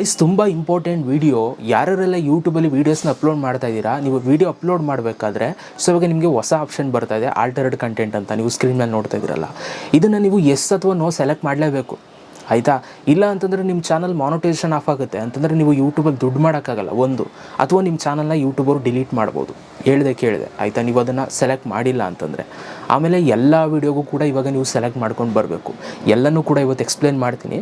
Ice ತುಂಬ important video ಯಾರ್ಯಾರೆಲ್ಲ ಯೂಟ್ಯೂಬಲ್ಲಿ ವೀಡಿಯೋಸ್ನ ಅಪ್ಲೋಡ್ ಮಾಡ್ತಾ ಇದ್ದೀರಾ, ನೀವು ವೀಡಿಯೋ ಅಪ್ಲೋಡ್ ಮಾಡಬೇಕಾದ್ರೆ ಸೊ ಇವಾಗ ನಿಮಗೆ ಹೊಸ ಆಪ್ಷನ್ ಬರ್ತಾ ಇದೆ ಆಲ್ಟರ್ಡ್ ಕಂಟೆಂಟ್ ಅಂತ. ನೀವು ಸ್ಕ್ರೀನ್ ಮೇಲೆ ನೋಡ್ತಾ ಇದ್ದೀರಲ್ಲ. ಇದನ್ನು ನೀವು ಎಸ್ ಅಥವಾ ನೋ ಸೆಲೆಕ್ಟ್ ಮಾಡಲೇಬೇಕು. ಆಯಿತಾ? ಇಲ್ಲ ಅಂತಂದರೆ ನಿಮ್ಮ ಚಾನಲ್ ಮಾನಿಟೈಸೇಷನ್ ಆಫ್ ಆಗುತ್ತೆ. ಅಂತಂದರೆ ನೀವು ಯೂಟ್ಯೂಬಲ್ಲಿ ದುಡ್ಡು ಮಾಡೋಕ್ಕಾಗಲ್ಲ, ಒಂದು. ಅಥವಾ ನಿಮ್ಮ ಚಾನಲ್ನ ಯೂಟ್ಯೂಬರು ಡಿಲೀಟ್ ಮಾಡ್ಬೋದು. ಹೇಳ್ದೆ ಕೇಳಿದೆ. ಆಯಿತಾ? ನೀವು ಅದನ್ನು ಸೆಲೆಕ್ಟ್ ಮಾಡಿಲ್ಲ ಅಂತಂದರೆ. ಆಮೇಲೆ ಎಲ್ಲ ವೀಡಿಯೋಗೂ ಕೂಡ ಇವಾಗ ನೀವು ಸೆಲೆಕ್ಟ್ ಮಾಡ್ಕೊಂಡು ಬರಬೇಕು. ಎಲ್ಲನೂ ಕೂಡ ಇವತ್ತು ಎಕ್ಸ್ಪ್ಲೇನ್ ಮಾಡ್ತೀನಿ.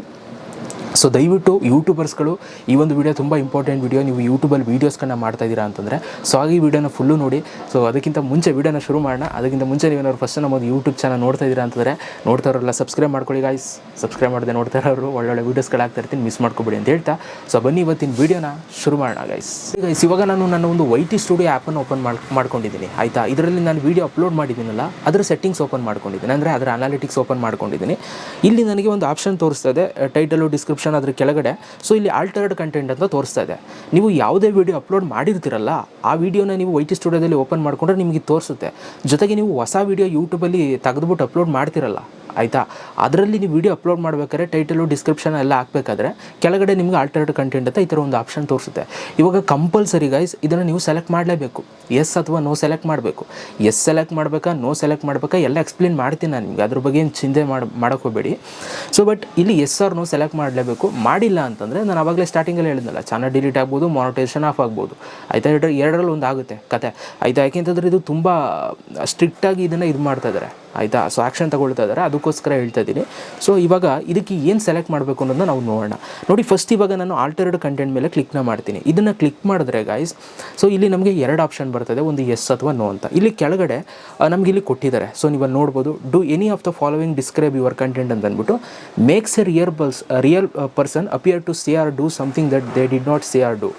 ಸೊ ದಯವಿಟ್ಟು ಯೂಟ್ಯೂಬರ್ಸ್ಗಳು ಈ ಒಂದು ವಿಡಿಯೋ ತುಂಬ ಇಂಪಾರ್ಟೆಂಟ್ ವಿಡಿಯೋ ನೀವು ಯೂಟ್ಯೂಬಲ್ಲಿ ವೀಡಿಯೋಸ್ಗಳನ್ನ ಮಾಡ್ತಾ ಇದ್ದೀರಾ ಅಂತಂದರೆ ಸೊ ಆಗಿ ವಿಡಿಯೋನ ಫುಲ್ಲು ನೋಡಿ ಸೊ ಅದಕ್ಕಿಂತ ಮುಂಚೆ ವಿಡಿಯೋನ ಶುರು ಮಾಡೋಣ. ಅದಕ್ಕಿಂತ ಮುಂಚೆ ನೀವೇನಾದ್ರು ಫಸ್ಟ್ ನಮ್ಮದು ಯೂಟ್ಯೂಬ್ ಚಾನಲ್ ನೋಡ್ತಾ ಇದ್ದೀರಾ ಅಂತಂದರೆ, ನೋಡ್ತಾ ಇರೋಲ್ಲ ಸಬ್ಸ್ಕ್ರೈಬ್ ಮಾಡ್ಕೊಳ್ಳಿ ಗಾಯ್ಸ್ ಸಬ್ಸ್ಕ್ರೈಬ್ ಮಾಡದೆ ನೋಡ್ತಾ ಇರೋರು ಒಳ್ಳೊಳ್ಳೆ ವೀಡಿಯೋಸ್ಗಳು ಆಗ್ತಾ ಇರ್ತೀನಿ ಮಿಸ್ ಮಾಡ್ಕೊಬೇಡಿ ಅಂತ ಹೇಳ್ತಾ. ಸೊ ಬನ್ನಿ ಇವತ್ತಿನ ವಿಡಿಯೋನ ಶುರು ಮಾಡೋಣ ಗಾಯ್ಸ್ ಗೈಸ್ ಇವಾಗ ನಾನು ನನ್ನ ಒಂದು ವೈ ಟಿ ಸ್ಟುಡಿಯೋ ಆ್ಯಪನ್ನು ಓಪನ್ ಮಾಡಿ, ಮಾಡ್ಕೊಂಡಿದ್ದೀನಿ. ಆಯಿತಾ? ಇದರಲ್ಲಿ ನಾನು ವೀಡಿಯೋ ಅಪ್ಲೋಡ್ ಮಾಡಿದ್ದೀನಲ್ಲ, ಅದರ ಸೆಟ್ಟಿಂಗ್ಸ್ ಓಪನ್ ಮಾಡ್ಕೊಂಡಿದ್ದೀನಿ. ಅಂದರೆ ಅದರ ಅನಾಲಿಟಿಕ್ಸ್ ಓಪನ್ ಮಾಡ್ಕೊಂಡಿದ್ದೀನಿ. ಇಲ್ಲಿ ನನಗೆ ಒಂದು ಆಪ್ಷನ್ ತೋರಿಸ್ತದೆ ಟೈಟಲು ಡಿಸ್ಕ್ರಿಪ್ಷನ್ ಅದ್ರ ಕೆಳಗಡೆ. ಸೊ ಇಲ್ಲಿ ಆಲ್ಟರ್ಡ್ ಕಂಟೆಂಟ್ ಅಂತ ತೋರಿಸ್ತಾ ಇದೆ. ನೀವು ಯಾವುದೇ ವಿಡಿಯೋ ಅಪ್ಲೋಡ್ ಮಾಡಿರ್ತೀರಲ್ಲ, ಆ ವಿಡಿಯೋನ ನೀವು ವೈ ಟಿ ಸ್ಟುಡಿಯೋದಲ್ಲಿ ಓಪನ್ ಮಾಡಿಕೊಂಡ್ರೆ ನಿಮಗೆ ತೋರಿಸುತ್ತೆ. ಜೊತೆಗೆ ನೀವು ಹೊಸ ವಿಡಿಯೋ ಯೂಟ್ಯೂಬಲ್ಲಿ ತೆಗೆದುಬಿಟ್ಟು ಅಪ್ಲೋಡ್ ಮಾಡ್ತಿರಲ್ಲ ಆಯಿತಾ? ಅದರಲ್ಲಿ ನೀವು ವಿಡಿಯೋ ಅಪ್ಲೋಡ್ ಮಾಡಬೇಕಾದ್ರೆ ಟೈಟಲು ಡಿಸ್ಕ್ರಿಪ್ಷನ್ ಎಲ್ಲ ಹಾಕಬೇಕಾದ್ರೆ ಕೆಳಗಡೆ ನಿಮ್ಗೆ ಆಲ್ಟರ್ನೇಟ್ ಕಂಟೆಂಟ್ ಅಂತ ಈ ಥರ ಒಂದು ಆಪ್ಷನ್ ತೋರಿಸುತ್ತೆ. ಇವಾಗ ಕಂಪಲ್ಸರಿ ಗೈಸ್ ಇದನ್ನು ನೀವು ಸೆಲೆಕ್ಟ್ ಮಾಡಲೇಬೇಕು. ಎಸ್ ಅಥವಾ ನೋ ಸೆಲೆಕ್ಟ್ ಮಾಡಬೇಕು. ಎಸ್ ಸೆಲೆಕ್ಟ್ ಮಾಡಬೇಕಾ ನೋ ಸೆಲೆಕ್ಟ್ ಮಾಡಬೇಕಾ ಎಲ್ಲ ಎಕ್ಸ್ಪ್ಲೇನ್ ಮಾಡ್ತೀನಿ ನಾನು ನಿಮಗೆ. ಅದ್ರ ಬಗ್ಗೆ ಏನು ಚಿಂತೆ ಮಾಡಿ ಮಾಡೋಕ್ಕೆ ಸೊ ಬಟ್ ಇಲ್ಲಿ ಎಸ್ ಆರ್ ನೋ ಸೆಲೆಕ್ಟ್ ಮಾಡಲೇಬೇಕು. ಮಾಡಿಲ್ಲ ಅಂತಂದರೆ ನಾನು ಆವಾಗಲೇ ಸ್ಟಾರ್ಟಿಂಗಲ್ಲಿ ಹೇಳಿದ್ನಲ್ಲ ಚಾನಲ್ ಡಿಲೀಟ್ ಆಗ್ಬೋದು ಮಾನಿಟೈಸೇಷನ್ ಆಫ್ ಆಗ್ಬೋದು. ಆಯಿತಾ? ಎರಡು ಎರಡರಲ್ಲಿ ಒಂದು ಆಗುತ್ತೆ ಕತೆ. ಆಯಿತಾ? ಯಾಕೆಂತಂದರೆ ಇದು ತುಂಬ ಸ್ಟ್ರಿಕ್ಟಾಗಿ ಇದನ್ನು ಇದು ಮಾಡ್ತಾ ಇದ್ದಾರೆ ಆಯಿತಾ? ಸೊ ಆ್ಯಕ್ಷನ್ ತಗೊಳ್ತಾ ಇದ್ದಾರೆ ಅದಕ್ಕೋಸ್ಕರ ಹೇಳ್ತಾ ಇದ್ದೀನಿ. ಸೊ ಇವಾಗ ಇದಕ್ಕೆ ಏನು ಸೆಲೆಕ್ಟ್ ಮಾಡಬೇಕು ಅನ್ನೋದನ್ನ ನಾವು ನೋಡೋಣ. ನೋಡಿ ಫಸ್ಟ್ ಇವಾಗ ನಾನು ಆಲ್ಟರ್ಡ್ ಕಂಟೆಂಟ್ ಮೇಲೆ ಕ್ಲಿಕ್ನ ಮಾಡ್ತೀನಿ. ಇದನ್ನು ಕ್ಲಿಕ್ ಮಾಡಿದ್ರೆ ಗಾಯ್ಸ್ ಸೊ ಇಲ್ಲಿ ನಮಗೆ ಎರಡು ಆಪ್ಷನ್ ಬರ್ತದೆ. ಒಂದು ಎಸ್ ಅಥವಾ ನೋ ಅಂತ. ಇಲ್ಲಿ ಕೆಳಗಡೆ ನಮಗೆ ಇಲ್ಲಿ ಕೊಟ್ಟಿದ್ದಾರೆ. ಸೊ ನೀವು ನೋಡ್ಬೋದು do any of the following describe your content ಅಂತ ಅಂದ್ಬಿಟ್ಟು makes a rear ಬಲ್ಸ್ real person appear to say or do something that they did not say or do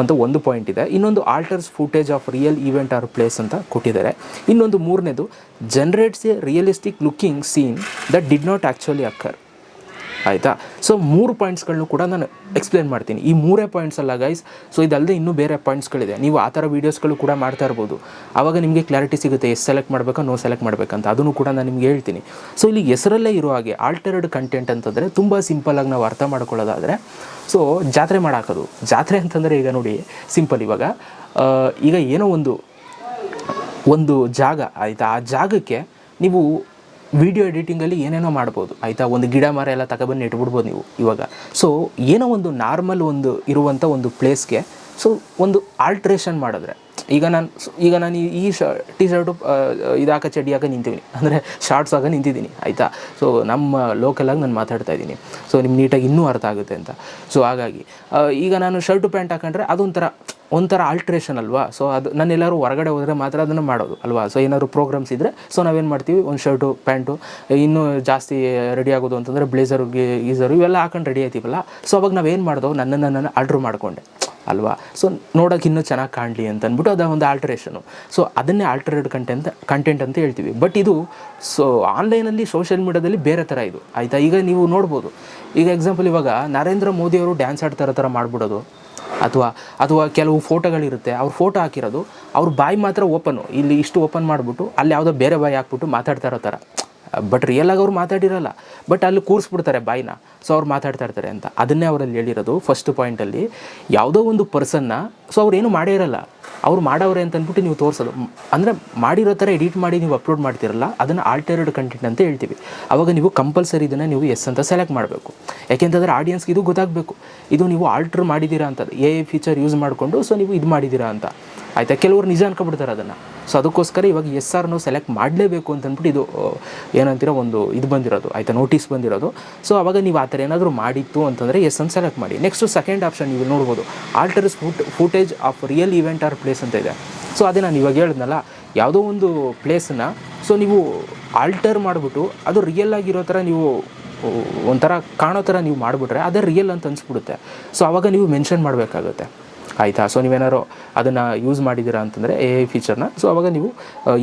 ಅಂತ ಒಂದು ಪಾಯಿಂಟ್ ಇದೆ. ಇನ್ನೊಂದು alters footage of real event or place ಅಂತ ಕೊಟ್ಟಿದ್ದಾರೆ. ಇನ್ನೊಂದು ಮೂರನೇದು generates a realistic looking scene that did not actually occur ಆಯಿತಾ? So ಮೂರು ಪಾಯಿಂಟ್ಸ್ಗಳನ್ನು ಕೂಡ ನಾನು ಎಕ್ಸ್ಪ್ಲೇನ್ ಮಾಡ್ತೀನಿ. ಈ ಮೂರೇ ಪಾಯಿಂಟ್ಸ್ ಅಲ್ಲ ಗೈಸ್ ಸೊ ಇದಲ್ಲದೆ ಇನ್ನೂ ಬೇರೆ ಪಾಯಿಂಟ್ಸ್ಗಳಿದೆ ನೀವು ಆ ಥರ ವೀಡಿಯೋಸ್ಗಳು ಕೂಡ ಮಾಡ್ತಾ ಇರ್ಬೋದು. ಆವಾಗ ನಿಮಗೆ ಕ್ಲಾರಿಟಿ ಸಿಗುತ್ತೆ, ಎಸ್ ಸೆಲೆಕ್ಟ್ ಮಾಡಬೇಕಾ ನೋ ಸೆಲೆಕ್ಟ್ ಮಾಡಬೇಕಂತ. ಅದನ್ನು ಕೂಡ ನಾನು ನಿಮ್ಗೆ ಹೇಳ್ತೀನಿ. ಸೊ ಇಲ್ಲಿ ಹೆಸರಲ್ಲೇ ಇರೋ ಹಾಗೆ ಆಲ್ಟರ್ಡ್ ಕಂಟೆಂಟ್ ಅಂತಂದರೆ ತುಂಬ ಸಿಂಪಲಾಗಿ ನಾವು ಅರ್ಥ ಮಾಡ್ಕೊಳ್ಳೋದಾದರೆ ಸೊ ಜಾತ್ರೆ ಮಾಡಾಕೋದು. ಜಾತ್ರೆ ಅಂತಂದರೆ ಈಗ ನೋಡಿ ಸಿಂಪಲ್ ಇವಾಗ. ಈಗ ಏನೋ ಒಂದು ಒಂದು ಜಾಗ, ಆಯಿತಾ? ಆ ಜಾಗಕ್ಕೆ ನೀವು ವಿಡಿಯೋ ಎಡಿಟಿಂಗಲ್ಲಿ ಏನೇನೋ ಮಾಡ್ಬೋದು. ಆಯಿತಾ? ಒಂದು ಗಿಡ ಮರ ಎಲ್ಲ ತಗೊಬಂದು ಇಟ್ಬಿಡ್ಬೋದು ನೀವು ಇವಾಗ. ಸೊ ಏನೋ ಒಂದು ನಾರ್ಮಲ್ ಒಂದು ಇರುವಂಥ ಒಂದು ಪ್ಲೇಸ್ಗೆ ಸೊ ಒಂದು ಆಲ್ಟ್ರೇಷನ್ ಮಾಡಿದ್ರೆ. ಈಗ ನಾನು ಈಗ ನಾನು ಈ- ಶ ಟಿ ಶರ್ಟು ಇದಾಕ ಚಡಿ ಹಾಕ ನಿಂತೀನಿ ಅಂದರೆ ಶಾರ್ಟ್ಸ್ ಆಗ ನಿಂತಿದ್ದೀನಿ. ಆಯಿತಾ? ಸೊ ನಮ್ಮ ಲೋಕಲಾಗಿ ನಾನು ಮಾತಾಡ್ತಾ ಇದ್ದೀನಿ. ಸೊ ನಿಮ್ಮ ನೀಟಾಗಿ ಇನ್ನೂ ಅರ್ಥ ಆಗುತ್ತೆ ಅಂತ. ಸೊ ಹಾಗಾಗಿ ಈಗ ನಾನು ಶರ್ಟು ಪ್ಯಾಂಟ್ ಹಾಕೊಂಡ್ರೆ ಅದೊಂಥರ ಒಂಥರ ಆಲ್ಟ್ರೇಷನ್ ಅಲ್ವಾ? ಸೊ ಅದು ನಾನು ಎಲ್ಲರೂ ಹೊರಗಡೆ ಹೋದರೆ ಮಾತ್ರ ಅದನ್ನು ಮಾಡೋದು ಅಲ್ವಾ? ಸೊ ಏನಾದರೂ ಪ್ರೋಗ್ರಾಮ್ಸ್ ಇದ್ದರೆ ಸೊ ನಾವೇನು ಮಾಡ್ತೀವಿ? ಒಂದು ಶರ್ಟು ಪ್ಯಾಂಟು ಇನ್ನೂ ಜಾಸ್ತಿ ರೆಡಿ ಆಗೋದು ಅಂತಂದರೆ ಬ್ಲೇಸರು ಗೀಸರು ಇವೆಲ್ಲ ಹಾಕೊಂಡು ರೆಡಿ ಆಯ್ತೀವಲ್ಲ? ಸೊ ಅವಾಗ ನಾವೇನು ಮಾಡ್ದೋ, ನನ್ನನ್ನು ನಾನು ಆರ್ಡ್ರ್ ಮಾಡಿಕೊಂಡೆ, ಅಲ್ವಾ? ಸೊ ನೋಡೋಕೆ ಇನ್ನೂ ಚೆನ್ನಾಗಿ ಕಾಣಲಿ ಅಂತ ಅಂದ್ಬಿಟ್ಟು ಅದು ಒಂದು ಆಲ್ಟ್ರೇಷನು ಸೊ ಅದನ್ನೇ ಆಲ್ಟ್ರೇಟ್ ಕಂಟೆಂಟ್ ಕಂಟೆಂಟ್ ಅಂತ ಹೇಳ್ತೀವಿ. ಬಟ್ ಇದು ಸೊ ಆನ್ಲೈನಲ್ಲಿ ಸೋಷಿಯಲ್ ಮೀಡ್ಯಾದಲ್ಲಿ ಬೇರೆ ಥರ ಇದು. ಆಯಿತಾ? ಈಗ ನೀವು ನೋಡ್ಬೋದು. ಈಗ ಎಕ್ಸಾಂಪಲ್ ಇವಾಗ ನರೇಂದ್ರ ಮೋದಿಯವರು ಡ್ಯಾನ್ಸ್ ಆಡ್ತಾ ಥರ ಮಾಡ್ಬಿಡೋದು. ಅಥವಾ ಅಥವಾ ಕೆಲವು ಫೋಟೋಗಳಿರುತ್ತೆ, ಅವ್ರ ಫೋಟೋ ಹಾಕಿರೋದು, ಅವ್ರ ಬಾಯಿ ಮಾತ್ರ ಓಪನು. ಇಲ್ಲಿ ಇಷ್ಟು ಓಪನ್ ಮಾಡಿಬಿಟ್ಟು, ಅಲ್ಲಿ ಯಾವುದೋ ಬೇರೆ ಬಾಯಿ ಹಾಕ್ಬಿಟ್ಟು ಮಾತಾಡ್ತಾ ಇರೋ ಥರ. ಬಟ್ ರಿಯಲಾಗಿ ಅವ್ರು ಮಾತಾಡಿರಲ್ಲ. ಬಟ್ ಅಲ್ಲಿ ಕೂರಿಸ್ಬಿಡ್ತಾರೆ ಬಾಯಿನ. ಸೊ ಅವ್ರು ಮಾತಾಡ್ತಾ ಇರ್ತಾರೆ ಅಂತ. ಅದನ್ನೇ ಅವರಲ್ಲಿ ಹೇಳಿರೋದು ಫಸ್ಟ್ ಪಾಯಿಂಟಲ್ಲಿ ಯಾವುದೋ ಒಂದು ಪರ್ಸನ್ನ ಸೊ ಅವ್ರು ಏನು ಮಾಡೇ ಇರಲ್ಲ. ಅವ್ರು ಮಾಡೋವ್ರೆ ಅಂತ ಅಂದ್ಬಿಟ್ಟು ನೀವು ತೋರಿಸೋದು. ಅಂದರೆ ಮಾಡಿರೋ ಥರ ಎಡಿಟ್ ಮಾಡಿ ನೀವು ಅಪ್ಲೋಡ್ ಮಾಡ್ತಿರಲ್ಲ, ಅದನ್ನು ಆಲ್ಟರ್ಡ್ ಕಂಟೆಂಟ್ ಅಂತ ಹೇಳ್ತೀವಿ. ಆವಾಗ ನೀವು ಕಂಪಲ್ಸರಿ ಇದನ್ನು ನೀವು ಎಸ್ ಅಂತ ಸೆಲೆಕ್ಟ್ ಮಾಡಬೇಕು. ಯಾಕೆಂತಂದರೆ ಆಡಿಯನ್ಸ್ಗೆ ಇದು ಗೊತ್ತಾಗಬೇಕು. ಇದು ನೀವು ಆಲ್ಟ್ರ್ ಮಾಡಿದ್ದೀರಾ ಅಂತ. ಎ ಫೀಚರ್ ಯೂಸ್ ಮಾಡಿಕೊಂಡು ಸೊ ನೀವು ಇದು ಮಾಡಿದ್ದೀರಾ ಅಂತ. ಆಯಿತಾ? ಕೆಲವರು ನಿಜ ಅನ್ಕೊಬಿಡ್ತಾರೆ ಅದನ್ನು. ಸೊ ಅದಕ್ಕೋಸ್ಕರ ಇವಾಗ ಎಸ್ ಆರ್ ನಾವು ಸೆಲೆಕ್ಟ್ ಮಾಡಲೇಬೇಕು ಅಂತ ಅಂದ್ಬಿಟ್ಟು ಇದು ಏನಂತೀರ ಒಂದು ಇದು ಬಂದಿರೋದು. ಆಯಿತಾ? ನೋಟಿಸ್ ಬಂದಿರೋದು. ಸೊ ಅವಾಗ ನೀವು ಆ ಥರ ಏನಾದರೂ ಮಾಡಿತ್ತು ಅಂತಂದರೆ ಎಸ್ ಅಂತ ಸೆಲೆಕ್ಟ್ ಮಾಡಿ. ನೆಕ್ಸ್ಟು ಸೆಕೆಂಡ್ ಆಪ್ಷನ್ ನೀವು ನೋಡ್ಬೋದು. Alters foot footage of real event or place ಅಂತ ಇದೆ. ಸೊ ಅದೇ ನಾನು ಇವಾಗ ಹೇಳಿದ್ನಲ್ಲ, ಯಾವುದೋ ಒಂದು ಪ್ಲೇಸನ್ನ ಸೊ ನೀವು ಆಲ್ಟರ್ ಮಾಡಿಬಿಟ್ಟು ಅದು ರಿಯಲ್ ಆಗಿರೋ ಥರ ನೀವು, ಒಂಥರ ಕಾಣೋ ಥರ ನೀವು ಮಾಡಿಬಿಟ್ರೆ ಅದೇ ರಿಯಲ್ ಅಂತ ಅನಿಸ್ಬಿಡುತ್ತೆ. ಸೊ ಆವಾಗ ನೀವು ಮೆನ್ಷನ್ ಮಾಡಬೇಕಾಗುತ್ತೆ. ಆಯಿತಾ? ಸೊ ನೀವೇನಾರು ಅದನ್ನು ಯೂಸ್ ಮಾಡಿದ್ದೀರಾ ಅಂತಂದರೆ ಎ ಐ ಫೀಚರ್ನ ಸೊ ಅವಾಗ ನೀವು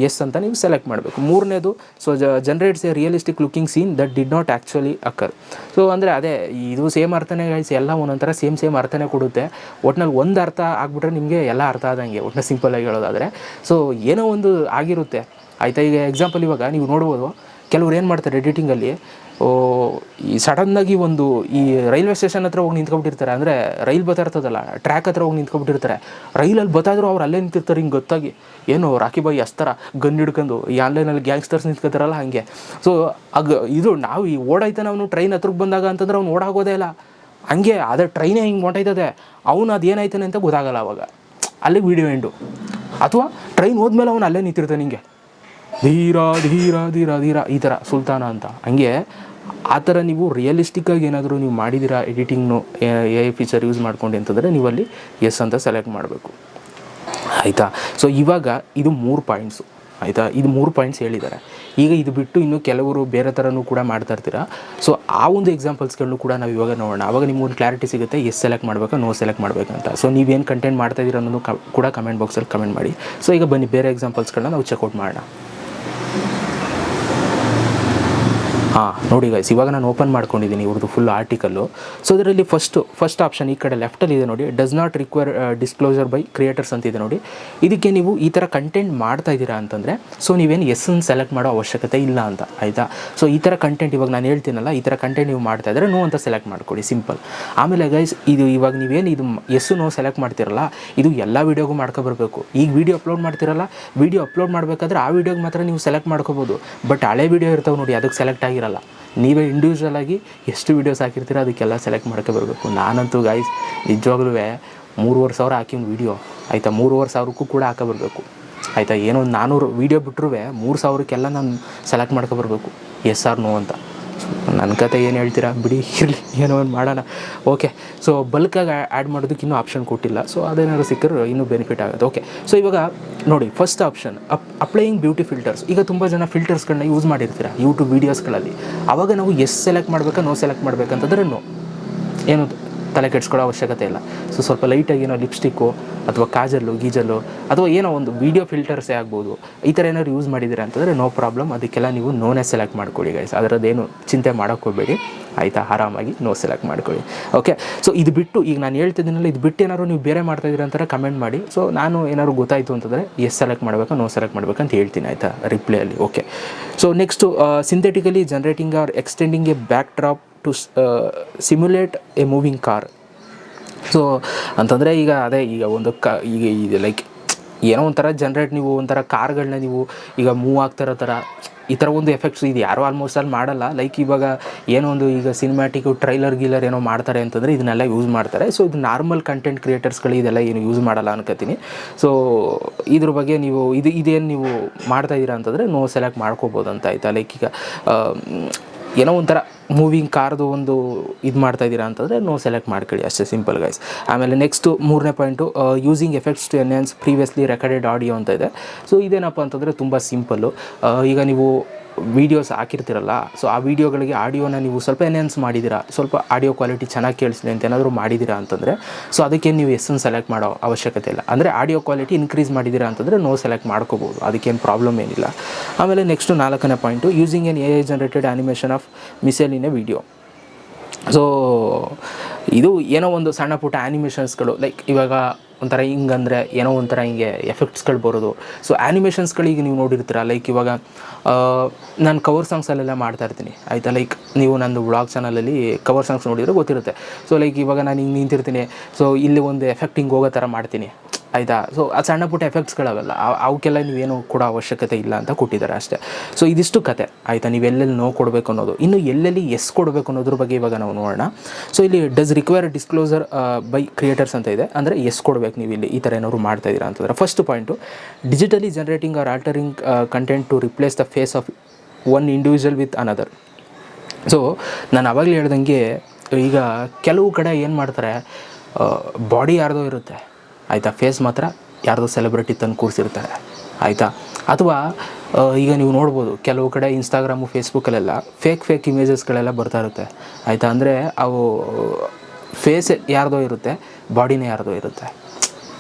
ಎಸ್ ಅಂತ ನೀವು ಸೆಲೆಕ್ಟ್ ಮಾಡಬೇಕು. ಮೂರನೇದು so generates a realistic looking scene that did not actually occur so ಅಂದರೆ ಅದೇ, ಇದು ಸೇಮ್ ಅರ್ಥನೇ ಗಾಯ್ಸ್ ಎಲ್ಲ ಒಂದೊಂಥರ ಸೇಮ್ ಸೇಮ್ ಅರ್ಥನೇ ಕೊಡುತ್ತೆ. ಒಟ್ನಲ್ಲಿ ಒಂದು ಅರ್ಥ ಆಗ್ಬಿಟ್ರೆ ನಿಮಗೆ ಎಲ್ಲ ಅರ್ಥ ಆದಂಗೆ ಒಟ್ಟಿನ ಸಿಂಪಲಾಗಿ ಹೇಳೋದಾದರೆ. ಸೊ ಏನೋ ಒಂದು ಆಗಿರುತ್ತೆ. ಆಯಿತಾ? ಈಗ ಎಕ್ಸಾಂಪಲ್ ಇವಾಗ ನೀವು ನೋಡ್ಬೋದು, ಕೆಲವ್ರು ಏನು ಮಾಡ್ತಾರೆ ಎಡಿಟಿಂಗಲ್ಲಿ ಈ ಸಡನ್ನಾಗಿ ಒಂದು ಈ ರೈಲ್ವೆ ಸ್ಟೇಷನ್ ಹತ್ರ ಹೋಗಿ ನಿಂತ್ಕೊಬಿಟ್ಟಿರ್ತಾರೆ ಅಂದರೆ ರೈಲ್ ಬರ್ತಾ ಇರ್ತದಲ್ಲ, ಟ್ರ್ಯಾಕ್ ಹತ್ರ ಹೋಗಿ ನಿಂತ್ಕೊಂಡ್ಬಿಟ್ಟಿರ್ತಾರೆ. ರೈಲಲ್ಲಿ ಬತ್ತಾದರೂ ಅವ್ರು ಅಲ್ಲೇ ನಿಂತಿರ್ತಾರೆ ಹಿಂಗೆ ಗೊತ್ತಾಗಿ. ಏನು ರಾಕಿ ಬಾಯಿ ಅಸ್ತರ, ಗನ್ ಹಿಡ್ಕೊಂಡು ಈ ಆನ್ಲೈನಲ್ಲಿ ಗ್ಯಾಂಗ್ಸ್ಟರ್ಸ್ ನಿಂತ್ಕೊತಾರಲ್ಲ ಹಾಗೆ. ಸೊ ಆಗ ಇದು ನಾವು ಈ ಓಡಾಯ್ತಾನೆ ಅವನು ಟ್ರೈನ್ ಹತ್ರಕ್ಕೆ ಬಂದಾಗ ಅಂತಂದ್ರೆ ಅವ್ನು ಓಡಾಗೋದೇ ಇಲ್ಲ. ಹಂಗೆ ಅದೇ ಟ್ರೈನೇ ಹಿಂಗೆ ಹೊಂಟೈತದೆ ಅವನು ಅದು ಏನಾಯ್ತಾನೆ ಅಂತ ಗೊತ್ತಾಗಲ್ಲ ಅವಾಗ. ಅಲ್ಲಿ ವಿಡಿಯೋ ಎಂಡು ಅಥವಾ ಟ್ರೈನ್ ಹೋದ್ಮೇಲೆ ಅವನು ಅಲ್ಲೇ ನಿಂತಿರ್ತಾನೆ ಹಿಂಗೆ. ಧೀರ ಧೀರ ಧೀರ ಧೀರ, ಈ ಥರ ಸುಲ್ತಾನ ಅಂತ. ಹಂಗೆ ಆ ಥರ ನೀವು ರಿಯಲಿಸ್ಟಿಕ್ಕಾಗಿ ಏನಾದರೂ ನೀವು ಮಾಡಿದ್ದೀರಾ ಎಡಿಟಿಂಗ್ನು ಎ ಐ ಫೀಚರ್ ಯೂಸ್ ಮಾಡ್ಕೊಂಡು ಅಂತಂದರೆ ನೀವು ಅಲ್ಲಿ ಎಸ್ ಅಂತ ಸೆಲೆಕ್ಟ್ ಮಾಡಬೇಕು. ಆಯಿತಾ? ಸೊ ಇವಾಗ ಇದು ಮೂರು ಪಾಯಿಂಟ್ಸು ಆಯಿತಾ? ಇದು ಮೂರು ಪಾಯಿಂಟ್ಸ್ ಹೇಳಿದ್ದಾರೆ. ಈಗ ಇದು ಬಿಟ್ಟು ಇನ್ನು ಕೆಲವರು ಬೇರೆ ಥರನೂ ಕೂಡ ಮಾಡ್ತಾ ಇರ್ತೀರಾ? ಸೊ ಆ ಒಂದು ಎಕ್ಸಾಂಪಲ್ಸ್ಗಳನ್ನು ಕೂಡ ನಾವು ಇವಾಗ ನೋಡೋಣ. ನಿಮ್ಗೆ ಒಂದು ಕ್ಲಾರಿಟಿ ಸಿಗುತ್ತೆ ಎಸ್ ಸೆಲೆಕ್ಟ್ ಮಾಡಬೇಕಾ ನೋ ಸೆಲೆಕ್ಟ್ ಮಾಡಬೇಕಂತ. ಸೊ ನೀವೇನು ಕಂಟೆಂಟ್ ಮಾಡ್ತಾ ಇದ್ದೀರ ಅನ್ನೋದು ಕೂಡ ಕಮೆಂಟ್ ಬಾಕ್ಸಲ್ಲಿ ಕಮೆಂಟ್ ಮಾಡಿ. ಸೊ ಈಗ ಬನ್ನಿ, ಬೇರೆ ಎಕ್ಸಾಂಪಲ್ಸ್ಗಳನ್ನ ನಾವು ಚೆಕ್ಔಟ್ ಮಾಡೋಣ. ಹಾಂ, ನೋಡಿ ಗೈಸ್ ಇವಾಗ ನಾನು ಓಪನ್ ಮಾಡ್ಕೊಂಡಿದ್ದೀನಿ ಇವ್ರದ್ದು ಫುಲ್ ಆರ್ಟಿಕಲ್ಲು ಸೊ ಅದರಲ್ಲಿ ಫಸ್ಟು ಫಸ್ಟ್ ಆಪ್ಷನ್ ಈ ಕಡೆ ಲೆಫ್ಟಲ್ಲಿ ಇದೆ ನೋಡಿ does not require disclosure by creators ಅಂತ ಇದೆ ನೋಡಿ. ಇದಕ್ಕೆ ನೀವು ಈ ಥರ ಕಂಟೆಂಟ್ ಮಾಡ್ತಾ ಇದ್ದೀರಾ ಅಂತಂದರೆ ಸೊ ನೀವೇನು ಎಸ್ ಅನ್ನು ಸೆಲೆಕ್ಟ್ ಮಾಡೋ ಅವಶ್ಯಕತೆ ಇಲ್ಲ ಅಂತ, ಆಯಿತಾ? ಸೊ ಈ ಥರ ಕಂಟೆಂಟ್ ಇವಾಗ ನಾನು ಹೇಳ್ತೀನಲ್ಲ, ಈ ಥರ ಕಂಟೆಂಟ್ ನೀವು ಮಾಡ್ತಾ ಇದ್ದರೆ ನೋ ಅಂತ ಸೆಲೆಕ್ಟ್ ಮಾಡ್ಕೊಡಿ ಸಿಂಪಲ್ ಆಮೇಲೆ ಗೈಸ್ ಇದು ಇವಾಗ ನೀವೇನು ಇದು ಎಸ್ಸು ನೋ ಸೆಲೆಕ್ಟ್ ಮಾಡ್ತಿರಲ್ಲ, ಇದು ಎಲ್ಲ ವೀಡಿಯೋಗೂ ಮಾಡ್ಕೊಬರ್ಬೇಕು ಈಗ ವೀಡಿಯೋ ಅಪ್ಲೋಡ್ ಮಾಡ್ತಿರಲ್ಲ ವೀಡಿಯೋ ಅಪ್ಲೋಡ್ ಮಾಡಬೇಕಾದ್ರೆ ಆ ವೀಡಿಯೋಗೆ ಮಾತ್ರ ನೀವು ಸೆಲೆಕ್ಟ್ ಮಾಡ್ಕೋಬೋದು. ಬಟ್ ಹಳೆ ವೀಡಿಯೋ ಇರ್ತಾವೆ ನೋಡಿ, ಅದಕ್ಕೆ ಸೆಲೆಕ್ಟ್ ಆಗಿರಲ್ಲ ನೀವೇ ಇಂಡಿವಿಜುವಲ್ ಆಗಿ ಎಷ್ಟು ವೀಡಿಯೋಸ್ ಹಾಕಿರ್ತೀರ ಅದಕ್ಕೆಲ್ಲ ಸೆಲೆಕ್ಟ್ ಮಾಡ್ಕೊಬರ್ಬೇಕು ನಾನಂತೂ ಗೈಸ್ ನಿಜವಾಗ್ಲೂ ಮೂರುವರೆ ಸಾವಿರ ಹಾಕಿನ ವೀಡಿಯೋ ಆಯಿತಾ? ಮೂರುವರೆ ಸಾವಿರಕ್ಕೂ ಕೂಡ ಹಾಕಬರ್ಬೇಕು ಆಯಿತಾ? ಏನೋ ಒಂದು ನಾನ್ನೂರು ವೀಡಿಯೋ ಬಿಟ್ಟರು ಮೂರು ಸಾವಿರಕ್ಕೆಲ್ಲ ನಾನು ಸೆಲೆಕ್ಟ್ ಮಾಡ್ಕೊಬರ್ಬೇಕು ಎಸ್ ಆರ್ ನೋ ಅಂತ. ನನ್ನ ಕತೆ ಏನು ಹೇಳ್ತೀರಾ? ಬಿಡಿ, ಇರಲಿ, ಏನೋ ಒಂದು ಮಾಡೋಣ. ಓಕೆ ಸೊ ಬಲ್ಕಾಗಿ ಆ್ಯಡ್ ಮಾಡೋದಕ್ಕೆ ಇನ್ನೂ ಆಪ್ಷನ್ ಕೊಟ್ಟಿಲ್ಲ. ಸೊ ಅದೇನಾದ್ರು ಸಿಕ್ಕರೆ ಇನ್ನೂ ಬೆನಿಫಿಟ್ ಆಗುತ್ತೆ. ಓಕೆ ಸೊ ಇವಾಗ ನೋಡಿ first option up applying beauty filters ಈಗ ತುಂಬ ಜನ ಫಿಲ್ಟರ್ಸ್ಗಳನ್ನ ಯೂಸ್ ಮಾಡಿರ್ತೀರ? ಯೂಟ್ಯೂಬ್ ವೀಡಿಯೋಸ್ಗಳಲ್ಲಿ ಆವಾಗ ನಾವು ಎಸ್ ಸೆಲೆಕ್ಟ್ ಮಾಡಬೇಕಾ ನೋ ಸೆಲೆಕ್ಟ್ ಮಾಡಬೇಕಂತಂದ್ರೆ ನೋ ಏನು ತಲೆ ಕೆಡ್ಸ್ಕೊಳ್ಳೋ ಅವಶ್ಯಕತೆ ಇಲ್ಲ. ಸೊ ಸ್ವಲ್ಪ ಲೈಟಾಗಿ ಏನೋ ಲಿಪ್ಸ್ಟಿಕ್ಕು ಅಥವಾ ಕಾಜಲ್ಲು, ಗೀಜಲ್ಲು ಅಥವಾ ಏನೋ ಒಂದು ವೀಡಿಯೋ ಫಿಲ್ಟರ್ಸೇ ಆಗ್ಬೋದು. ಈ ಥರ ಏನಾದ್ರು ಯೂಸ್ ಮಾಡಿದ್ದೀರಾ ಅಂತಂದರೆ ನೋ ಪ್ರಾಬ್ಲಮ್ ಅದಕ್ಕೆಲ್ಲ ನೀವು ನೋನೇ ಸೆಲೆಕ್ಟ್ ಮಾಡ್ಕೊಳ್ಳಿ ಗೈಸ್ ಅದರದ್ದೇನು ಚಿಂತೆ ಮಾಡೋಕ್ಕೆ ಹೋಗಬೇಡಿ. ಆಯಿತಾ? ಆರಾಮಾಗಿ ನೋ ಸೆಲೆಕ್ಟ್ ಮಾಡ್ಕೊಳ್ಳಿ. ಓಕೆ ಸೊ ಇದು ಬಿಟ್ಟು ಈಗ ನಾನು ಹೇಳ್ತಿದ್ದೀನಲ್ಲ, ಇದು ಬಿಟ್ಟು ಏನಾದ್ರು ನೀವು ಬೇರೆ ಮಾಡ್ತಾ ಅಂತಾರೆ ಕಮೆಂಟ್ ಮಾಡಿ. ಸೊ ನಾನು ಏನಾದ್ರು ಗೊತ್ತಾಯಿತು ಅಂತಂದರೆ ಎಸ್ ಸೆಲೆಕ್ಟ್ ಮಾಡಬೇಕಾ ನೋ ಸೆಲೆಕ್ಟ್ ಮಾಡಬೇಕಾ ಅಂತ ಹೇಳ್ತೀನಿ, ಆಯಿತಾ? ರಿಪ್ಲೈಯಲ್ಲಿ okay so next synthetically generating or extending a backdrop to simulate a moving car so ಅಂತಂದರೆ ಈಗ ಅದೇ, ಈಗ ಒಂದು ಕ, ಈಗ ಇದು ಲೈಕ್ ಏನೋ ಒಂಥರ ಜನ್ರೇಟ್ ನೀವು ಒಂಥರ ಕಾರ್ಗಳನ್ನ ನೀವು ಈಗ ಮೂವ್ ಆಗ್ತಿರೋ ಥರ, ಈ ಥರ ಒಂದು ಎಫೆಕ್ಟ್ಸ್ ಇದು ಯಾರೂ ಆಲ್ಮೋಸ್ಟ್ ಅಲ್ಲಿ ಮಾಡಲ್ಲ. ಲೈಕ್ ಇವಾಗ ಏನೋ ಒಂದು ಈಗ ಸಿನಿಮ್ಯಾಟಿಕ್ ಟ್ರೈಲರ್ ಗೀಲರ್ ಏನೋ ಮಾಡ್ತಾರೆ ಅಂತಂದರೆ ಇದನ್ನೆಲ್ಲ ಯೂಸ್ ಮಾಡ್ತಾರೆ. ಸೊ ಇದು ನಾರ್ಮಲ್ ಕಂಟೆಂಟ್ ಕ್ರಿಯೇಟರ್ಸ್ಗಳು ಇದೆಲ್ಲ ಏನು ಯೂಸ್ ಮಾಡಲ್ಲ ಅನ್ಕೋತೀನಿ ಸೊ ಇದ್ರ ಬಗ್ಗೆ ನೀವು, ಇದು, ಇದೇನು ನೀವು ಮಾಡ್ತಾ ಇದ್ದೀರಾ ಅಂತಂದರೆ ನೋ ಸೆಲೆಕ್ಟ್ ಮಾಡ್ಕೋಬೋದು ಅಂತ ಆಯಿತಾ. ಲೈಕ್ ಈಗ ಏನೋ ಒಂಥರ ಮೂವಿಂಗ್ ಕಾರ್ದು ಒಂದು ಇದು ಮಾಡ್ತಾ ಇದ್ದೀರಾ ಅಂತಂದರೆ ನೋ ಸೆಲೆಕ್ಟ್ ಮಾಡ್ಕೊಳ್ಳಿ, ಅಷ್ಟೇ ಸಿಂಪಲ್ ಗೈಸ್ ಆಮೇಲೆ ನೆಕ್ಸ್ಟು ಮೂರನೇ point using effects to enhance previously recorded audio ಅಂತ ಇದೆ. ಸೊ ಇದೇನಪ್ಪ ಅಂತಂದರೆ ತುಂಬ ಸಿಂಪಲ್ಲು ಈಗ ನೀವು ವೀಡಿಯೋಸ್ ಹಾಕಿರ್ತೀರಲ್ಲ ಸೊ ಆ ವೀಡಿಯೋಗಳಿಗೆ ಆಡಿಯೋನ ನೀವು ಸ್ವಲ್ಪ ಎನ್ಹ್ಯಾನ್ಸ್ ಮಾಡಿದ್ದೀರಾ ಸ್ವಲ್ಪ ಆಡಿಯೋ ಕ್ವಾಲಿಟಿ ಚೆನ್ನಾಗಿ ಕೇಳಿಸ್ಲಿ ಅಂತ ಏನಾದರೂ ಮಾಡಿದ್ದೀರಾ ಅಂತಂದರೆ ಸೊ ಅದಕ್ಕೆ ನೀವು ಎಸ್ಸನ್ನು ಸೆಲೆಕ್ಟ್ ಮಾಡೋ ಅವಶ್ಯಕತೆ ಇಲ್ಲ. ಅಂದರೆ ಆಡಿಯೋ ಕ್ವಾಲಿಟಿ ಇನ್ಕ್ರೀಸ್ ಮಾಡಿದ್ದೀರಾ ಅಂತಂದರೆ ನೋ ಸೆಲೆಕ್ಟ್ ಮಾಡ್ಕೋಬೋದು ಅದಕ್ಕೇನು ಪ್ರಾಬ್ಲಮ್ ಏನಿಲ್ಲ. ಆಮೇಲೆ ನೆಕ್ಸ್ಟು ನಾಲ್ಕನೇ point using an AI generated animation of missile in a video so ಇದು ಏನೋ ಒಂದು ಸಣ್ಣ ಪುಟ್ಟ ಆ್ಯನಿಮೇಷನ್ಸ್ಗಳು ಲೈಕ್ ಇವಾಗ ಒಂಥರ ಹಿಂಗಂದರೆ ಏನೋ ಒಂಥರ ಹಿಂಗೆ ಎಫೆಕ್ಟ್ಸ್ಗಳು ಬರೋದು. ಸೊ ಆ್ಯನಿಮೇಷನ್ಸ್ಗಳಿಗೆ ನೀವು ನೋಡಿರ್ತೀರ? ಲೈಕ್ ಇವಾಗ ನಾನು ಕವರ್ ಸಾಂಗ್ಸಲ್ಲೆಲ್ಲ ಮಾಡ್ತಾ ಇರ್ತೀನಿ. ಆಯಿತಾ? ಲೈಕ್ ನೀವು ನಂದು ವ್ಲಾಗ್ ಚಾನಲಲ್ಲಿ ಕವರ್ ಸಾಂಗ್ಸ್ ನೋಡಿದರೆ ಗೊತ್ತಿರುತ್ತೆ. ಸೊ ಲೈಕ್ ಇವಾಗ ನಾನು ಹಿಂಗೆ ನಿಂತಿರ್ತೀನಿ. ಸೊ ಇಲ್ಲಿ ಒಂದು ಎಫೆಕ್ಟ್ ಹಿಂಗೆ ಹೋಗೋ ಥರ ಮಾಡ್ತೀನಿ. ಆಯಿತಾ? ಸೊ ಆ ಸಣ್ಣ ಪುಟ್ಟ ಎಫೆಕ್ಟ್ಸ್ಗಳವೆಲ್ಲ ಅವ್- ಅವಕ್ಕೆಲ್ಲ ನೀವೇನು ಕೂಡ ಅವಶ್ಯಕತೆ ಇಲ್ಲ ಅಂತ ಕೊಟ್ಟಿದ್ದಾರೆ ಅಷ್ಟೇ. ಸೊ ಇದಿಷ್ಟು ಕತೆ. ಆಯಿತಾ? ನೀವು ಎಲ್ಲೆಲ್ಲಿ ನೋ ಕೊಡಬೇಕು ಅನ್ನೋದು. ಇನ್ನು ಎಲ್ಲೆಲ್ಲಿ ಎಸ್ ಕೊಡಬೇಕು ಅನ್ನೋದ್ರ ಬಗ್ಗೆ ಇವಾಗ ನಾವು ನೋಡೋಣ. ಸೊ ಇಲ್ಲಿ does require disclosure by creators ಅಂತ ಇದೆ. ಅಂದರೆ ಎಸ್ ಕೊಡಬೇಕು ನೀವು ಇಲ್ಲಿ ಈ ಥರ ಏನಾದ್ರು ಮಾಡ್ತಾ ಇದ್ದೀರಾ ಅಂತಂದರೆ first point digitally generating or altering content to replace the face of one individual with another so ನಾನು ಆವಾಗಲೇ ಹೇಳ್ದಂಗೆ ಈಗ ಕೆಲವು ಕಡೆ ಏನು ಮಾಡ್ತಾರೆ ಬಾಡಿ ಯಾರ್ದೋ ಇರುತ್ತೆ. ಆಯಿತಾ? ಫೇಸ್ ಮಾತ್ರ ಯಾರ್ದೋ ಸೆಲೆಬ್ರಿಟಿ ತಂದು ಕೂರಿಸಿರ್ತಾರೆ. ಆಯಿತಾ? ಅಥವಾ ಈಗ ನೀವು ನೋಡ್ಬೋದು, ಕೆಲವು ಕಡೆ ಇನ್ಸ್ಟಾಗ್ರಾಮು ಫೇಸ್ಬುಕ್ಕಲ್ಲೆಲ್ಲ ಫೇಕ್ ಫೇಕ್ ಇಮೇಜಸ್ಗಳೆಲ್ಲ ಬರ್ತಾ ಇರುತ್ತೆ. ಆಯಿತಾ? ಅಂದರೆ ಅವು ಫೇಸ್ ಯಾರ್ದೋ ಇರುತ್ತೆ ಬಾಡಿನೇ ಯಾರ್ದೋ ಇರುತ್ತೆ.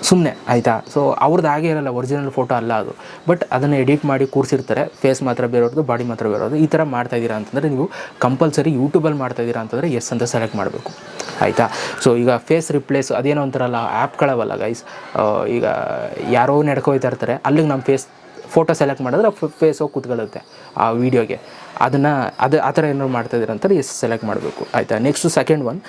ಸುಮ್ಮನೆ ಆಯಿತಾ? ಸೊ ಅವ್ರದ್ದು ಹಾಗೆ ಇರಲ್ಲ ಒರಿಜಿನಲ್ ಫೋಟೋ ಅಲ್ಲ ಅದು. ಬಟ್ ಅದನ್ನು ಎಡಿಟ್ ಮಾಡಿ ಕೂರಿಸಿರ್ತಾರೆ ಫೇಸ್ ಮಾತ್ರ ಬೇರೆಯವ್ರದ್ದು ಬಾಡಿ ಮಾತ್ರ ಬೇರೆಯವ್ರದ್ದು ಈ ಥರ ಮಾಡ್ತಾ ಇದ್ದೀರಾ ಅಂತಂದರೆ ನೀವು ಕಂಪಲ್ಸರಿ ಯೂಟ್ಯೂಬಲ್ಲಿ ಮಾಡ್ತಾ ಇದ್ದೀರಾ ಅಂತಂದರೆ ಎಸ್ ಅಂತ ಸೆಲೆಕ್ಟ್ ಮಾಡಬೇಕು. ಆಯಿತಾ? ಸೊ ಈಗ ಫೇಸ್ ರಿಪ್ಲೇಸ್ ಅದೇನೋ ಒಂಥರಲ್ಲ ಆ್ಯಪ್ಗಳವಲ್ಲ ಗೈಸ್ ಈಗ ಯಾರೋ ನಡ್ಕೋಯ್ತಾ ಇರ್ತಾರೆ, ಅಲ್ಲಿಗೆ ನಮ್ಮ ಫೇಸ್ ಫೋಟೋ ಸೆಲೆಕ್ಟ್ ಮಾಡಿದ್ರೆ ಫೇಸ್ ಕೂತ್ಕೊಳ್ಳುತ್ತೆ ಆ ವೀಡಿಯೋಗೆ ಅದನ್ನು ಅದು ಆ ಥರ ಏನಾದ್ರು ಮಾಡ್ತಾ ಎಸ್ ಸೆಲೆಕ್ಟ್ ಮಾಡಬೇಕು. ಆಯಿತಾ? Next second one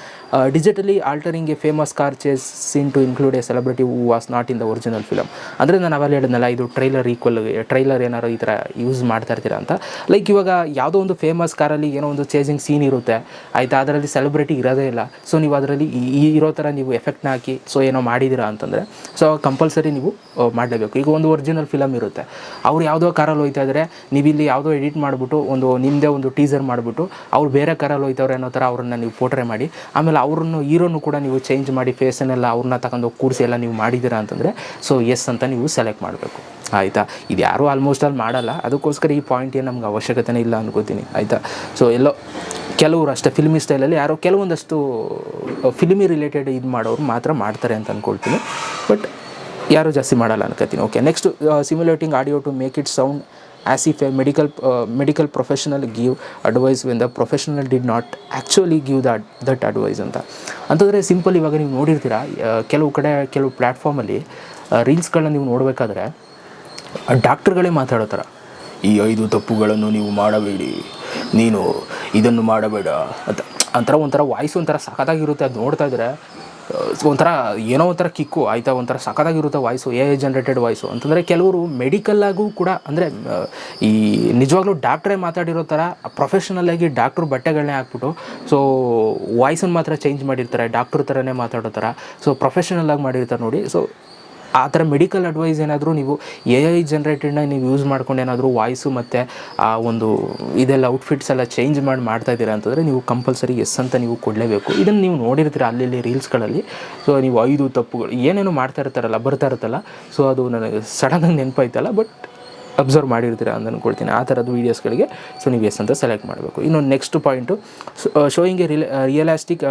digitally altering a famous car chase scene to include a celebrity who was not in the original film ಅಂದರೆ ನಾನು ಅವೆಲ್ಲ ಹೇಳಿದ್ನಲ್ಲ, ಇದು ಟ್ರೈಲರ್ ಈಕ್ವಲ್ ಟ್ರೈಲರ್ ಏನಾರು ಈ ಥರ ಯೂಸ್ ಮಾಡ್ತಾ ಇರ್ತೀರಾ ಅಂತ. ಲೈಕ್ ಇವಾಗ ಯಾವುದೋ ಒಂದು ಫೇಮಸ್ ಕಾರಲ್ಲಿ ಏನೋ ಒಂದು ಚೇಸಿಂಗ್ ಸೀನ್ ಇರುತ್ತೆ. ಆಯಿತಾ? ಅದರಲ್ಲಿ ಸೆಲೆಬ್ರಿಟಿ ಇರೋದೇ ಇಲ್ಲ. ಸೊ ನೀವು ಅದರಲ್ಲಿ ಈ ಇರೋ ಥರ ನೀವು ಎಫೆಕ್ಟ್ನ ಹಾಕಿ ಸೊ ಏನೋ ಮಾಡಿದ್ದೀರಾ ಅಂತಂದರೆ ಸೊ ಕಂಪಲ್ಸರಿ ನೀವು ಮಾಡಲೇಬೇಕು. ಈಗ ಒಂದು ಒರಿಜಿನಲ್ ಫಿಲಮ್ ಇರುತ್ತೆ. ಅವ್ರು ಯಾವುದೋ ಕಾರಲ್ಲಿ ಹೋಯ್ತಾ ಇದ್ದಾರೆ ನೀವು ಇಲ್ಲಿ ಯಾವುದೋ ಎಡಿಟ್ ಮಾಡಿಬಿಟ್ಟು ಒಂದು ನಿಮ್ಮದೇ ಒಂದು ಟೀಸರ್ ಮಾಡಿಬಿಟ್ಟು ಅವ್ರು ಬೇರೆ ಕಾರಲ್ಲಿ ಹೋಯ್ತವ್ರೆ ಅನ್ನೋ ಥರ ಅವ್ರನ್ನ ನೀವು ಪೋಟ್ರೆ ಮಾಡಿ, ಆಮೇಲೆ ಅವ್ರನ್ನು ಹೀರೋನು ಕೂಡ ನೀವು ಚೇಂಜ್ ಮಾಡಿ ಫೇಸನ್ನೆಲ್ಲ ಅವ್ರನ್ನ ತಗೊಂಡು ಕೂರಿಸಿ ಎಲ್ಲ ನೀವು ಮಾಡಿದ್ದೀರಾ ಅಂತಂದರೆ ಸೊ ಎಸ್ ಅಂತ ನೀವು ಸೆಲೆಕ್ಟ್ ಮಾಡಬೇಕು. ಆಯಿತಾ? ಇದು ಯಾರೂ ಆಲ್ಮೋಸ್ಟ್ ಅಲ್ಲಿ ಮಾಡಲ್ಲ, ಅದಕ್ಕೋಸ್ಕರ ಈ ಪಾಯಿಂಟ್ ಏನು ನಮ್ಗೆ ಅವಶ್ಯಕತೆನೇ ಇಲ್ಲ ಅನ್ಕೋತೀನಿ. ಆಯಿತಾ? ಸೊ ಎಲ್ಲೋ, ಕೆಲವರು ಅಷ್ಟೇ ಫಿಲ್ಮಿ ಸ್ಟೈಲಲ್ಲಿ ಯಾರೋ ಕೆಲವೊಂದಷ್ಟು ಫಿಲ್ಮಿ ರಿಲೇಟೆಡ್ ಇದು ಮಾಡೋರು ಮಾತ್ರ ಮಾಡ್ತಾರೆ ಅಂತ ಅಂದ್ಕೊಳ್ತೀನಿ ಬಟ್ ಯಾರೂ ಜಾಸ್ತಿ ಮಾಡಲ್ಲ ಅನ್ಕೋತೀನಿ okay next simulating audio to make it sound as if a medical medical professional give advice when the professional did not actually give that that advice ಅಂತ. ಅಂತಂದರೆ ಸಿಂಪಲ್ ಇವಾಗ ನೀವು ನೋಡಿರ್ತೀರ ಕೆಲವು ಕಡೆ, ಕೆಲವು ಪ್ಲ್ಯಾಟ್ಫಾರ್ಮಲ್ಲಿ ರೀಲ್ಸ್ಗಳನ್ನ ನೀವು ನೋಡಬೇಕಾದ್ರೆ, ಡಾಕ್ಟ್ರುಗಳೇ ಮಾತಾಡೋ ಈ ಐದು ತಪ್ಪುಗಳನ್ನು ನೀವು ಮಾಡಬೇಡಿ, ನೀನು ಇದನ್ನು ಮಾಡಬೇಡ ಅಂತ. ಒಂಥರ ಒಂಥರ ವಾಯ್ಸ್ ಒಂಥರ ಸಖತ್ತಾಗಿರುತ್ತೆ, ಅದು ನೋಡ್ತಾ ಇದ್ರೆ ಒಂಥರ ಏನೋ ಒಂಥರ ಕಿಕ್ಕು, ಆಯಿತಾ, ಒಂಥರ ಸಖತ್ತಾಗಿರುತ್ತೆ voice, A I generated voice ಅಂತಂದರೆ ಕೆಲವರು ಮೆಡಿಕಲ್ಲಾಗೂ ಕೂಡ, ಅಂದರೆ ಈ ನಿಜವಾಗ್ಲೂ ಡಾಕ್ಟ್ರೇ ಮಾತಾಡಿರೋ ಥರ ಪ್ರೊಫೆಷನಲ್ಲಾಗಿ ಡಾಕ್ಟ್ರು ಬಟ್ಟೆಗಳನ್ನೇ ಹಾಕ್ಬಿಟ್ಟು ಸೊ ವಾಯ್ಸನ್ನು ಮಾತ್ರ ಚೇಂಜ್ ಮಾಡಿರ್ತಾರೆ, ಡಾಕ್ಟ್ರ್ ಥರನೇ ಮಾತಾಡೋ ಥರ ಸೊ ಪ್ರೊಫೆಷನಲ್ಲಾಗಿ ಮಾಡಿರ್ತಾರೆ ನೋಡಿ ಸೊ ಆ ಥರ ಮೆಡಿಕಲ್ ಅಡ್ವೈಸ್ ಏನಾದರೂ ನೀವು ಎ ಐ ಜನ್ರೇಟೆಡ್ನ ನೀವು ಯೂಸ್ ಮಾಡ್ಕೊಂಡು ಏನಾದರೂ ವಾಯ್ಸು ಮತ್ತು, ಆ, ಒಂದು ಇದೆಲ್ಲ ಔಟ್ಫಿಟ್ಸ್ ಎಲ್ಲ ಚೇಂಜ್ ಮಾಡಿ, ಮಾಡ್ತಾ ಇದ್ದೀರಾ ಅಂತಂದರೆ ನೀವು ಕಂಪಲ್ಸರಿ ಎಸ್ ಅಂತ ನೀವು ಕೊಡಲೇಬೇಕು. ಇದನ್ನು ನೀವು ನೋಡಿರ್ತೀರ ಅಲ್ಲಿ ರೀಲ್ಸ್ಗಳಲ್ಲಿ ಸೊ ನೀವು ಐದು ತಪ್ಪುಗಳು, ಏನೇನು ಮಾಡ್ತಾ ಇರ್ತಾರಲ್ಲ, ಬರ್ತಾ ಇರುತ್ತಲ್ಲ ಸೊ ಅದು ನನಗೆ ಸಡನ್ನಾಗಿ ನೆನಪಾಯ್ತಲ್ಲ ಬಟ್ ಅಬ್ಸರ್ವ್ ಮಾಡಿರ್ತೀರ ಅಂತ ಅಂದ್ಕೊಳ್ತೀನಿ ಆ ಥರದ್ದು ವೀಡಿಯೋಸ್ಗಳಿಗೆ ಸೊ ನೀವು ಎಸ್ ಅಂತ ಸೆಲೆಕ್ಟ್ ಮಾಡಬೇಕು. ಇನ್ನೊಂದು next point showing a real realistic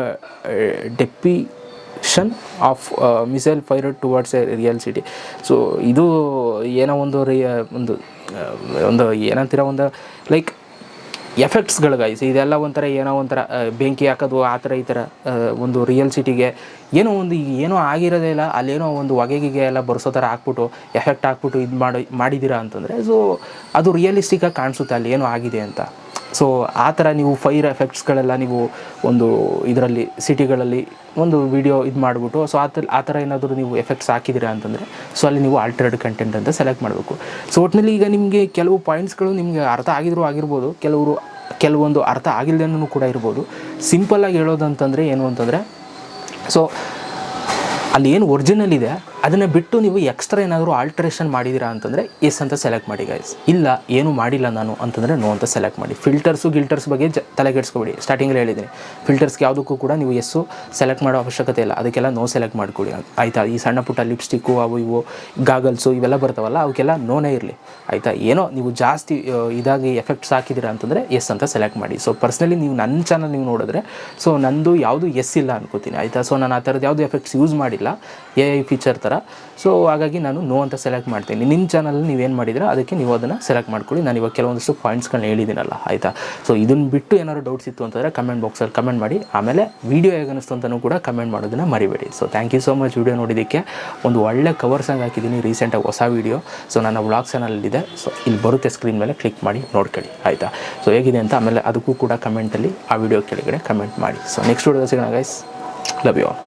depiction of missile fired towards a real city so ಇದು ಏನೋ ಒಂದು ರಿಯ ಒಂದು ಒಂದು ಏನಂತೀರ ಒಂದು ಲೈಕ್ ಎಫೆಕ್ಟ್ಸ್ಗಳು ಇದೆಲ್ಲ ಒಂಥರ ಏನೋ ಒಂಥರ ಬೆಂಕಿ ಹಾಕೋದು, ಆ ಥರ ಈ ಥರ ಒಂದು ರಿಯಲ್ ಸಿಟಿಗೆ ಏನೋ ಒಂದು, ಏನೋ ಆಗಿರೋದೇ ಇಲ್ಲ. ಅಲ್ಲೇನೋ ಒಂದು ಹೊಗೆಗಿಗೆ ಎಲ್ಲ ಬರ್ಸೋ ಥರ ಹಾಕ್ಬಿಟ್ಟು ಎಫೆಕ್ಟ್ ಹಾಕ್ಬಿಟ್ಟು ಇದು ಮಾಡಿ ಮಾಡಿದ್ದೀರಾ ಅಂತಂದರೆ ಸೊ ಅದು ರಿಯಲಿಸ್ಟಿಕ್ಕಾಗಿ ಕಾಣಿಸುತ್ತೆ. ಅಲ್ಲಿ ಏನೋ ಆಗಿದೆ ಅಂತ. ಸೊ ಆ ಥರ ನೀವು ಫೈರ್ ಎಫೆಕ್ಟ್ಸ್ಗಳೆಲ್ಲ ನೀವು ಒಂದು ಇದರಲ್ಲಿ ಸಿಟಿಗಳಲ್ಲಿ ಒಂದು ವಿಡಿಯೋ ಇದು ಮಾಡಿಬಿಟ್ಟು ಸೊ ಆ ಥರ ಆ ಥರ ಏನಾದರೂ ನೀವು ಎಫೆಕ್ಟ್ಸ್ ಹಾಕಿದ್ದೀರಾ ಅಂತಂದರೆ ಸೊ ಅಲ್ಲಿ ನೀವು ಆಲ್ಟರ್ಡ್ ಕಂಟೆಂಟ್ ಅಂತ ಸೆಲೆಕ್ಟ್ ಮಾಡಬೇಕು. ಸೊ ಒಟ್ಟಿನಲ್ಲಿ ಈಗ ನಿಮಗೆ ಕೆಲವು ಪಾಯಿಂಟ್ಸ್ಗಳು ನಿಮಗೆ ಅರ್ಥ ಆಗಿದ್ರು ಆಗಿರ್ಬೋದು, ಕೆಲವರು, ಕೆಲವೊಂದು ಅರ್ಥ ಆಗಿಲ್ಲದೇನೂ ಕೂಡ ಇರ್ಬೋದು. ಸಿಂಪಲ್ಲಾಗಿ ಹೇಳೋದಂತಂದರೆ ಏನು ಅಂತಂದರೆ ಸೊ ಅಲ್ಲಿ ಏನು ಒರಿಜಿನಲ್ ಇದೆ ಅದನ್ನು ಬಿಟ್ಟು ನೀವು ಎಕ್ಸ್ಟ್ರಾ ಏನಾದರೂ ಆಲ್ಟ್ರೇಷನ್ ಮಾಡಿದ್ದೀರಾ ಅಂತಂದರೆ ಎಸ್ ಅಂತ ಸೆಲೆಕ್ಟ್ ಮಾಡಿ ಗೈಸ್ ಇಲ್ಲ, ಏನು ಮಾಡಿಲ್ಲ ನಾನು ಅಂತಂದರೆ ನೋ ಅಂತ ಸೆಲೆಕ್ಟ್ ಮಾಡಿ. ಫಿಲ್ಟರ್ಸು ಗಿಲ್ಟರ್ಸ್ ಬಗ್ಗೆ ಜ ತಲೆಗೆಡ್ಸ್ಕೊಬೇಡಿ ಸ್ಟಾರ್ಟಿಂಗಲ್ಲಿ ಹೇಳಿದ್ದೀನಿ. ಫಿಲ್ಟರ್ಸ್ಗೆ ಯಾವುದಕ್ಕೂ ಕೂಡ ನೀವು ಎಸ್ಸು ಸೆಲೆಕ್ಟ್ ಮಾಡೋ ಅವಶ್ಯಕತೆ ಇಲ್ಲ. ಅದಕ್ಕೆಲ್ಲ ನೋ ಸೆಲೆಕ್ಟ್ ಮಾಡಿಕೊಡಿ. ಆಯಿತಾ? ಈ ಸಣ್ಣ ಪುಟ್ಟ ಲಿಪ್ಸ್ಟಿಕ್ಕು ಅವು ಇವು ಗಾಗಲ್ಸು ಇವೆಲ್ಲ ಬರ್ತಾವಲ್ಲ, ಅವಕ್ಕೆಲ್ಲ ನೋನೇ ಇರಲಿ. ಆಯಿತಾ? ಏನೋ ನೀವು ಜಾಸ್ತಿ ಇದಾಗಿ ಎಫೆಕ್ಟ್ಸ್ ಹಾಕಿದ್ದೀರಾ ಅಂತಂದರೆ ಎಸ್ ಅಂತ ಸೆಲೆಕ್ಟ್ ಮಾಡಿ. ಸೊ ಪರ್ಸ್ನಲಿ ನೀವು ನನ್ನ ಚಾನಲ್ ನೀವು ನೋಡಿದ್ರೆ ಸೊ ನಂದು ಯಾವುದು ಎಸ್ ಇಲ್ಲ ಅನ್ಕೋತೀನಿ. ಆಯಿತಾ? ಸೊ ನಾನು ಆ ಥರದ್ದು ಯಾವುದು ಎಫೆಕ್ಟ್ಸ್ ಯೂಸ್ ಮಾಡಿಲ್ಲ. ಎ ಐ ಫೀಚರ್ ಥರ ಸೊ ಹಾಗಾಗಿ ನಾನು ನೋ ಅಂತ ಸೆಲೆಕ್ಟ್ ಮಾಡ್ತೀನಿ. ನಿಮ್ಮ ಚಾನಲ್ ನೀವೇನು ಮಾಡಿದ್ರೆ? ಅದಕ್ಕೆ ನೀವು ಅದನ್ನು ಸೆಲೆಕ್ಟ್ ಮಾಡ್ಕೊಳ್ಳಿ. ನಾನು ಇವಾಗ ಕೆಲವೊಂದಷ್ಟು ಪಾಯಿಂಟ್ಸ್ಗಳನ್ನ ಹೇಳಿದ್ದೀನಲ್ಲ, ಆಯಿತಾ? ಸೊ ಇದನ್ನು ಬಿಟ್ಟು ಏನಾದ್ರು ಡೌಟ್ಸ್ ಇತ್ತು ಅಂತಂದರೆ ಕಮೆಂಟ್ ಬಾಕ್ಸಲ್ಲಿ ಕಮೆಂಟ್ ಮಾಡಿ. ಆಮೇಲೆ ವೀಡಿಯೋ ಹೇಗೆ ಅನಿಸ್ತು ಅಂತಲೂ ಕೂಡ ಕಮೆಂಟ್ ಮಾಡೋದನ್ನು ಮರಿಬೇಡಿ. So thank you so much video ನೋಡಿದ್ದಕ್ಕೆ. ಒಂದು ಒಳ್ಳೆ ಕವರ್ ಸಾಂಗ್ ಹಾಕಿದ್ದೀನಿ ರೀಸೆಂಟಾಗಿ ಹೊಸ ವೀಡಿಯೋ ಸೊ ನನ್ನ ವ್ಲಾಗ್ ಚಾನಲ್ಲಿದೆ ಸೊ ಇಲ್ಲಿ ಬರುತ್ತೆ ಸ್ಕ್ರೀನ್ ಮೇಲೆ ಕ್ಲಿಕ್ ಮಾಡಿ ನೋಡ್ಕೊಳ್ಳಿ, ಆಯಿತಾ? ಸೊ ಹೇಗಿದೆ ಅಂತ ಆಮೇಲೆ ಅದಕ್ಕೂ ಕೂಡ ಕಮೆಂಟಲ್ಲಿ ಆ ವಿಡಿಯೋ ಕೆಳಗಡೆ ಕಮೆಂಟ್ ಮಾಡಿ. ಸೊ ನೆಕ್ಸ್ಟ್ ವಿಡಿಯೋ ಸಿಗೋಣ ಗೈಸ್ ಲವ್ ಯು ಆಲ್